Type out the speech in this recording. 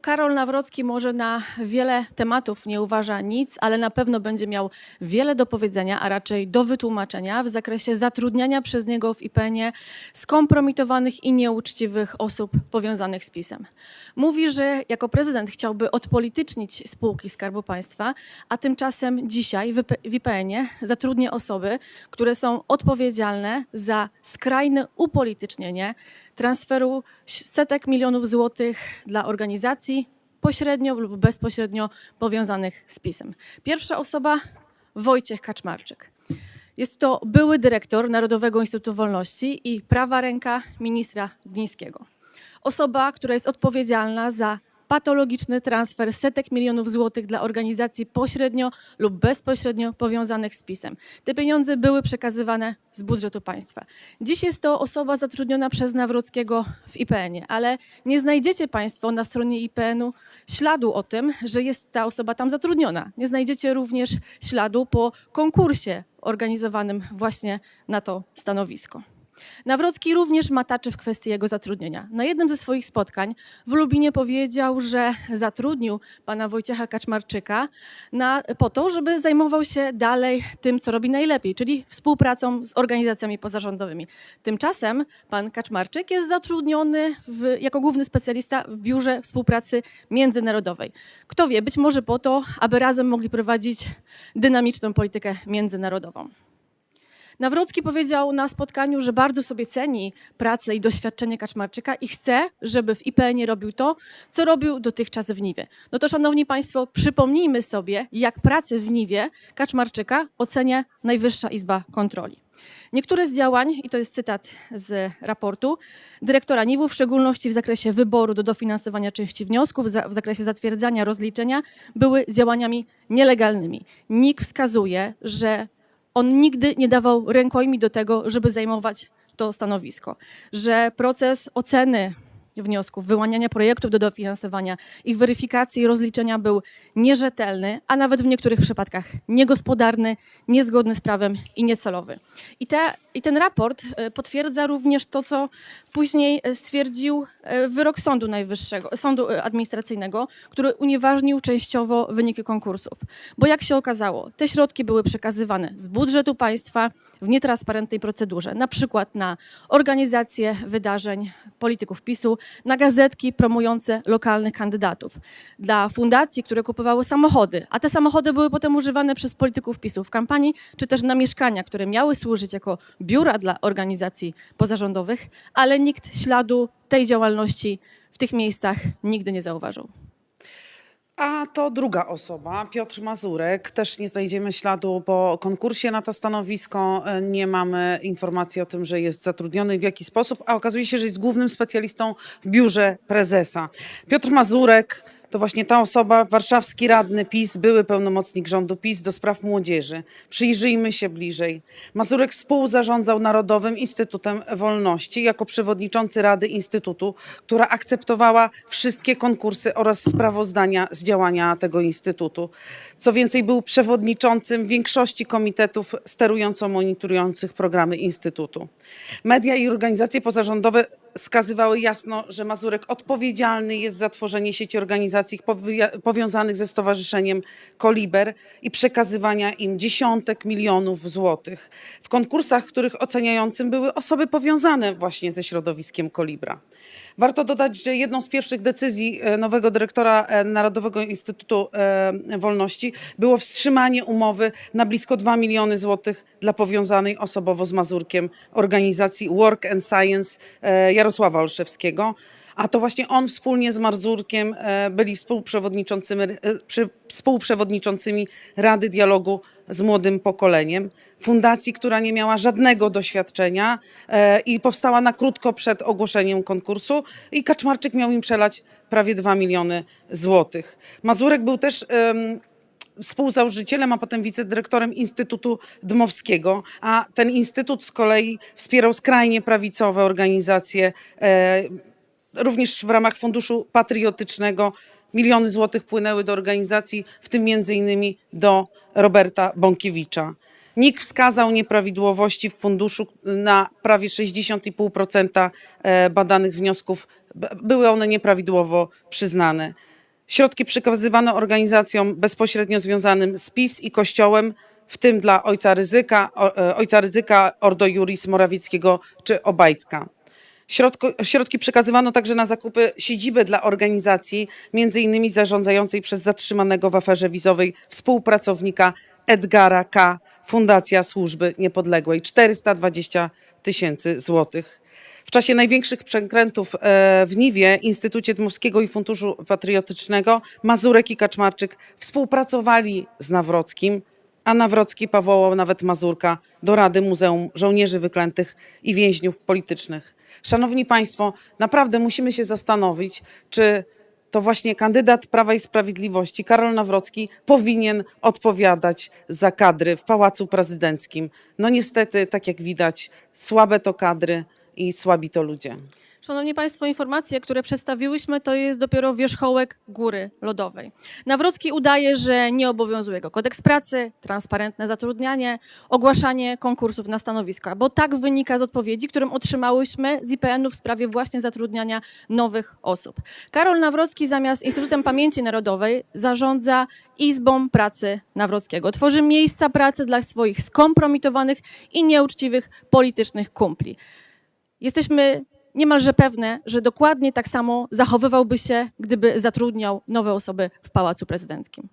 Karol Nawrocki może na wiele tematów nie uważa nic, ale na pewno będzie miał wiele do powiedzenia, a raczej do wytłumaczenia w zakresie zatrudniania przez niego w IPN-ie skompromitowanych i nieuczciwych osób powiązanych z PiSem. Mówi, że jako prezydent chciałby odpolitycznić spółki Skarbu Państwa, a tymczasem dzisiaj w IP- w IPN-ie zatrudnia osoby, które są odpowiedzialne za skrajne upolitycznienie transferu setek milionów złotych dla organizacji pośrednio lub bezpośrednio powiązanych z PiSem. Pierwsza osoba Wojciech Kaczmarczyk. Jest to były dyrektor Narodowego Instytutu Wolności i prawa ręka ministra Glińskiego. Osoba, która jest odpowiedzialna za patologiczny transfer setek milionów złotych dla organizacji pośrednio lub bezpośrednio powiązanych z PiSem. Te pieniądze były przekazywane z budżetu państwa. Dziś jest to osoba zatrudniona przez Nawrockiego w IPN-ie, ale nie znajdziecie Państwo na stronie IPN-u śladu o tym, że jest ta osoba tam zatrudniona. Nie znajdziecie również śladu po konkursie organizowanym właśnie na to stanowisko. Nawrocki również mataczy w kwestii jego zatrudnienia. Na jednym ze swoich spotkań w Lubinie powiedział, że zatrudnił pana Wojciecha Kaczmarczyka na, po to, żeby zajmował się dalej tym, co robi najlepiej, czyli współpracą z organizacjami pozarządowymi. Tymczasem pan Kaczmarczyk jest zatrudniony w, jako główny specjalista w Biurze Współpracy Międzynarodowej. Kto wie, być może po to, aby razem mogli prowadzić dynamiczną politykę międzynarodową. Nawrocki powiedział na spotkaniu, że bardzo sobie ceni pracę i doświadczenie Kaczmarczyka i chce, żeby w IPN-ie robił to, co robił dotychczas w Niwie. No to, szanowni państwo, przypomnijmy sobie, jak pracę w Niwie Kaczmarczyka ocenia Najwyższa Izba Kontroli. Niektóre z działań, i to jest cytat z raportu, dyrektora NIW-u, w szczególności w zakresie wyboru do dofinansowania części wniosków, w zakresie zatwierdzania rozliczenia, były działaniami nielegalnymi. NIK wskazuje, że on nigdy nie dawał rękojmi do tego, żeby zajmować to stanowisko, że proces oceny wniosków, wyłaniania projektów do dofinansowania, ich weryfikacji i rozliczenia był nierzetelny, a nawet w niektórych przypadkach niegospodarny, niezgodny z prawem i niecelowy. I, te, i ten raport e, potwierdza również to, co później e, stwierdził e, wyrok Sądu Najwyższego, Sądu Administracyjnego, który unieważnił częściowo wyniki konkursów. Bo jak się okazało, te środki były przekazywane z budżetu państwa w nietransparentnej procedurze, na przykład na organizację wydarzeń polityków PiSu, na gazetki promujące lokalnych kandydatów, dla fundacji, które kupowały samochody, a te samochody były potem używane przez polityków PiSu w kampanii, czy też na mieszkania, które miały służyć jako biura dla organizacji pozarządowych, ale nikt śladu tej działalności w tych miejscach nigdy nie zauważył. A to druga osoba, Piotr Mazurek. Też nie znajdziemy śladu po konkursie na to stanowisko. Nie mamy informacji o tym, że jest zatrudniony w jaki sposób, a okazuje się, że jest głównym specjalistą w biurze prezesa. Piotr Mazurek to właśnie ta osoba, warszawski radny PiS, były pełnomocnik rządu PiS do spraw młodzieży. Przyjrzyjmy się bliżej. Mazurek współzarządzał Narodowym Instytutem Wolności jako przewodniczący Rady Instytutu, która akceptowała wszystkie konkursy oraz sprawozdania z działania tego instytutu. Co więcej, był przewodniczącym większości komitetów sterująco-monitorujących programy instytutu. Media i organizacje pozarządowe wskazywały jasno, że Mazurek odpowiedzialny jest za tworzenie sieci organizacji powia- powiązanych ze Stowarzyszeniem Koliber i przekazywania im dziesiątek milionów złotych w konkursach, których oceniającym były osoby powiązane właśnie ze środowiskiem Kolibra. Warto dodać, że jedną z pierwszych decyzji e, nowego dyrektora e, Narodowego Instytutu e, Wolności było wstrzymanie umowy na blisko 2 miliony złotych dla powiązanej osobowo z Mazurkiem organizacji Work and Science Jarosława Olszewskiego. A to właśnie on wspólnie z Mazurkiem e, byli współprzewodniczącymi, e, współprzewodniczącymi Rady Dialogu z Młodym Pokoleniem. Fundacji, która nie miała żadnego doświadczenia e, i powstała na krótko przed ogłoszeniem konkursu i Kaczmarczyk miał im przelać prawie 2 miliony złotych. Mazurek był też em, współzałożycielem, a potem wicedyrektorem Instytutu Dmowskiego, a ten instytut z kolei wspierał skrajnie prawicowe organizacje, również w ramach Funduszu Patriotycznego. Miliony złotych płynęły do organizacji, w tym między innymi do Roberta Bąkiewicza. NIK wskazał nieprawidłowości w funduszu na prawie 60,5% e, badanych wniosków. Były one nieprawidłowo przyznane. Środki przekazywane organizacjom bezpośrednio związanym z PiS i Kościołem, w tym dla Ojca Ryzyka, e, Ojca Ryzyka, Ordo Juris Morawieckiego czy Obajtka. Środko, środki przekazywano także na zakupy siedziby dla organizacji, między innymi zarządzającej przez zatrzymanego w aferze wizowej współpracownika Edgara K. Fundacja Służby Niepodległej 420 tysięcy złotych. W czasie największych przekrętów e, w Niwie, Instytucie Dmowskiego i Funduszu Patriotycznego Mazurek i Kaczmarczyk współpracowali z Nawrockim, a Nawrocki powołał nawet Mazurka do Rady Muzeum Żołnierzy Wyklętych i Więźniów Politycznych. Szanowni Państwo, naprawdę musimy się zastanowić, czy to właśnie kandydat Prawa i Sprawiedliwości, Karol Nawrocki, powinien odpowiadać za kadry w Pałacu Prezydenckim. No niestety, tak jak widać, słabe to kadry i słabi to ludzie. Szanowni Państwo, informacje, które przedstawiłyśmy, to jest dopiero wierzchołek góry lodowej. Nawrocki udaje, że nie obowiązuje go kodeks pracy, transparentne zatrudnianie, ogłaszanie konkursów na stanowiska, bo tak wynika z odpowiedzi, którą otrzymałyśmy z IPN-u w sprawie właśnie zatrudniania nowych osób. Karol Nawrocki zamiast Instytutem Pamięci Narodowej zarządza Izbą Pracy Nawrockiego. Tworzy miejsca pracy dla swoich skompromitowanych i nieuczciwych politycznych kumpli. Jesteśmy niemalże pewne, że dokładnie tak samo zachowywałby się, gdyby zatrudniał nowe osoby w Pałacu Prezydenckim.